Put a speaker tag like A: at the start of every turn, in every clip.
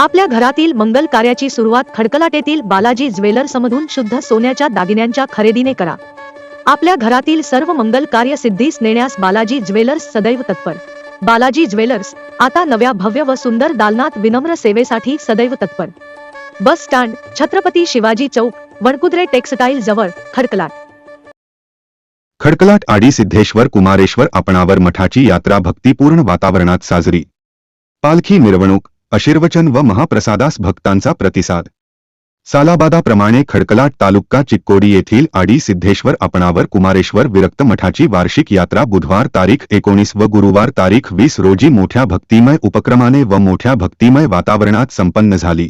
A: आपल्या घरातील मंगल कार्याची सुरुवात खडकलाटेतील बालाजी ज्वेलर्समधून शुद्ध सोन्याच्या दागिन्यांच्या खरेदीने करा. आपल्या घरातील सर्व मंगल कार्य सिद्धीस नेण्यास बालाजी ज्वेलर्स सदैव तत्पर. बालाजी ज्वेलर्स आता नव्या भव्य व सुंदर दालनात विनम्र सेवेसाठी सदैव तत्पर. Bus stand Chhatrapati Shivaji Chowk Wankudre textile जवळ खडकलाट.
B: खडकलाट आडी सिद्धेश्वर कुमारेश्वर आपणावर मठाची यात्रा भक्तीपूर्ण वातावरणात साजरी. पालखी मिरवणूक आशीर्वचन व महाप्रसादास भक्तांचा प्रतिसाद. सालाबादाप्रमाणे खडकलाट तालुका चिक्कोडी येथील आडी सिद्धेश्वर आपणावर कुमारेश्वर विरक्त मठाची वार्षिक यात्रा बुधवार तारीख एकोणीस व गुरुवार तारीख वीस रोजी मोठ्या भक्तिमय उपक्रमाने व मोठ्या भक्तिमय वातावरणात संपन्न झाली.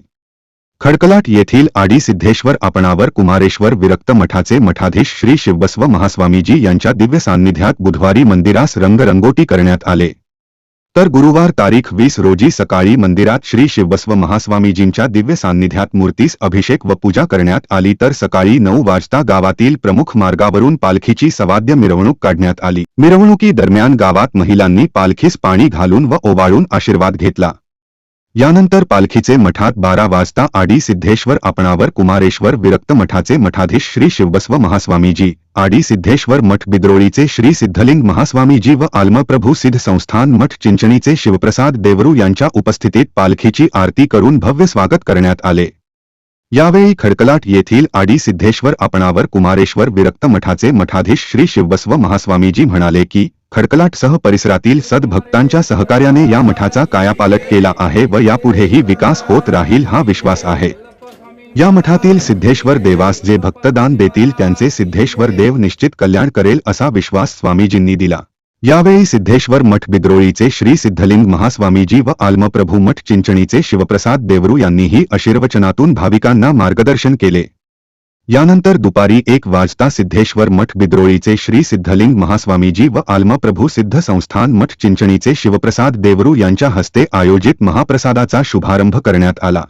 B: खडकलाट येथील आडी सिद्धेश्वर आपणावर कुमारेश्वर विरक्त मठाचे मठाधीश श्री शिवबस्व महास्वामीजी यांच्या दिव्य सान्निध्यात बुधवारी मंदिरास रंगरंगोटी करण्यात आले. तर गुरुवार तारीख वीस रोजी सकाळी मंदिरात श्री शिवबस्व महास्वामीजींच्या दिव्य सान्निध्यात मूर्तीस अभिषेक व पूजा करण्यात आली तर सकाळी नऊ वाजता गावातील प्रमुख मार्गावरून पालखीची सवाद्य मिरवणूक काढण्यात आली. मिरवणुकी दरम्यान गावात महिलांनी पालखीस पाणी घालून व ओवाळून आशीर्वाद घेतला. यानंतर पालखीचे मठात बारा वाजता आडी सिद्धेश्वर आपणावर कुमारेश्वर विरक्त मठाचे मठाधीश श्री शिवबस्व महास्वामीजी आडी सिद्धेश्वर मठ बिद्रोळीचे श्री सिद्धलिंग महास्वामीजी व आल्मप्रभू सिद्ध संस्थान मठ चिंचणीचे शिवप्रसाद देवरू यांच्या उपस्थितीत पालखीची आरती करून भव्य स्वागत करण्यात आले. यावेळी खडकलाट येथील आडी सिद्धेश्वर आपणावर कुमारेश्वर विरक्त मठाचे मठाधीश श्री शिवबस्व महास्वामीजी म्हणाले की खडकलाटसह परिसरातील सद्भक्तांच्या सहकार्याने या मठाचा कायापालट केला आहे व यापुढेही विकास होत राहील हा विश्वास आहे. या मठातील सिद्धेश्वर देवास जे भक्तदान देतील त्यांचे सिद्धेश्वर देव निश्चित कल्याण करेल असा विश्वास स्वामीजींनी दिला. यावेळी सिद्धेश्वर मठ बिद्रोळीचे श्री सिद्धलिंग महास्वामीजी व आल्मप्रभू मठ चिंचणीचे शिवप्रसाद देवरू यांनीही आशीर्वचनातून भाविकांना मार्गदर्शन केले. यानंतर दुपारी एक वाजता सिद्धेश्वर मठ बिद्रोळीचे श्री सिद्धलिंग महास्वामीजी व आल्मप्रभू सिद्ध संस्थान मठ चिंचणीचे शिवप्रसाद देवरू यांच्या हस्ते आयोजित महाप्रसादाचा शुभारंभ करण्यात आला.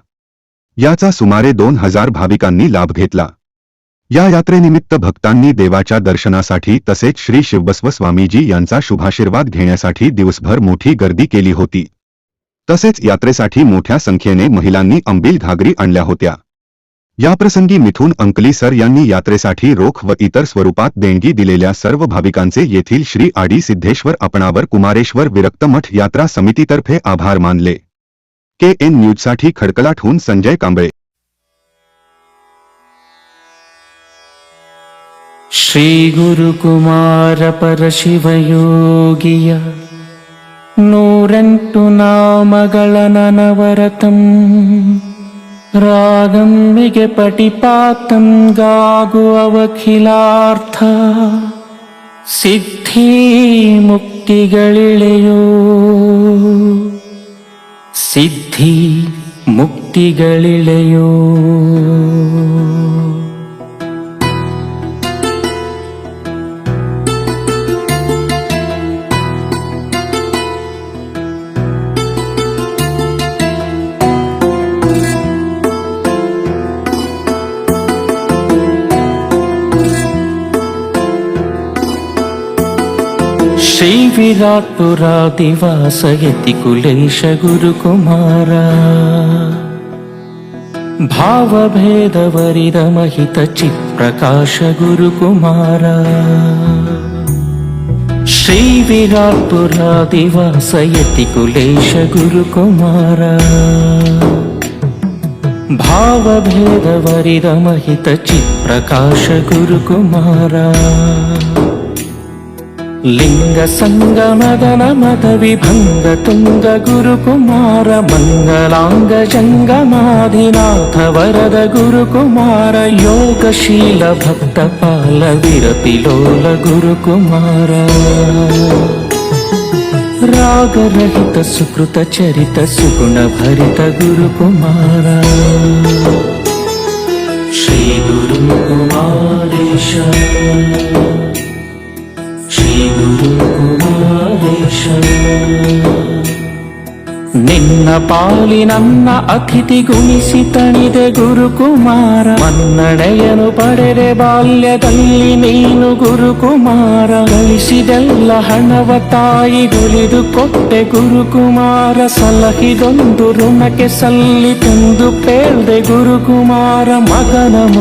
B: याचा सुमारे दोन हजार भाविकांनी लाभ घेतला. या यात्रेनिमित्त भक्तांनी देवाच्या दर्शनासाठी तसेच श्री शिवबस्व स्वामीजी यांचा शुभाशीर्वाद घेण्यासाठी दिवसभर मोठी गर्दी केली होती. तसेच यात्रेसाठी मोठ्या संख्येने महिलांनी अंबिल घागरी आणल्या होत्या. याप्रसंगी मिथून अंकली सर यांनी यात्रेसाठी रोख व इतर स्वरूपात देणगी दिलेल्या सर्व भाविकांचे येथील श्री आडी सिद्धेश्वर आपणावर कुमारेश्वर विरक्त मठ यात्रा समितीतर्फे आभार मानले. के एन न्यूजसाठी खडकलाठहून संजय कांबळे.
C: श्री गुरुकुमार परशिवयोगिय नूरंटु नवरतम। ನನವರತಂ ರಾಗಂಬಿಗೆ ಪಟಿಪಾತಂ ಸಿದ್ಧಿ ಮುಕ್ತಿಗಳಿಳೆಯೋ. ಸಿದ್ಧಿ ಮುಕ್ತಿಗಳಿಳೆಯೋ. ವಿರಾಟುರಾದಿವಾಸಯತಿ ಕುಲೇಶ ಗುರುಕುಮಾರ ಭಾವಭೇದವರಿದ ಮಹಿತ ಚಿತ್ಪ್ರಕಾಶ ಗುರುಕುಮಾರ ಶ್ರೀ ವಿರಾಟುರಾದಿವಾಸಯತಿ ಕುಲೇಶ ಗುರುಕುಮಾರ ಭಾವಭೇದವರಿದ ಮಹಿತ ಚಿತ್ಪ್ರಕಾಶ ಗುರುಕುಮಾರ లింగ సంగ మదన మద విభంగ తుంగ గురు కుమార మంగళాంగ జంగమాధినాథ వరద గురు కుమార యోగశీల భక్త పాల విరతిలోల గురు కుమార రాగరహిత సుకృత చరిత సుగుణ భరిత గురు కుమార శ్రీ గురు కుమారేశ ನಿನ್ನ ಪಾಲಿ ನನ್ನ ಅತಿಥಿ ಗುಣಿಸಿ ತಣಿದೆ ಗುರುಕುಮಾರ. ಮನ್ನಣೆಯನು ಪಡೆದೆ ಬಾಲ್ಯದಲ್ಲಿ ನೀನು ಗುರುಕುಮಾರ. ಗಳಿಸಿದೆಲ್ಲ ಹಣವ ತಾಯಿ ಗುಳಿದು ಕೊಟ್ಟೆ ಗುರುಕುಮಾರ. ಸಲಹಿದೊಂದು ಋಣಕ್ಕೆ ಸಲ್ಲಿತೆಂದು ಪೇಳ್ದೆ ಗುರುಕುಮಾರ ಮಗನ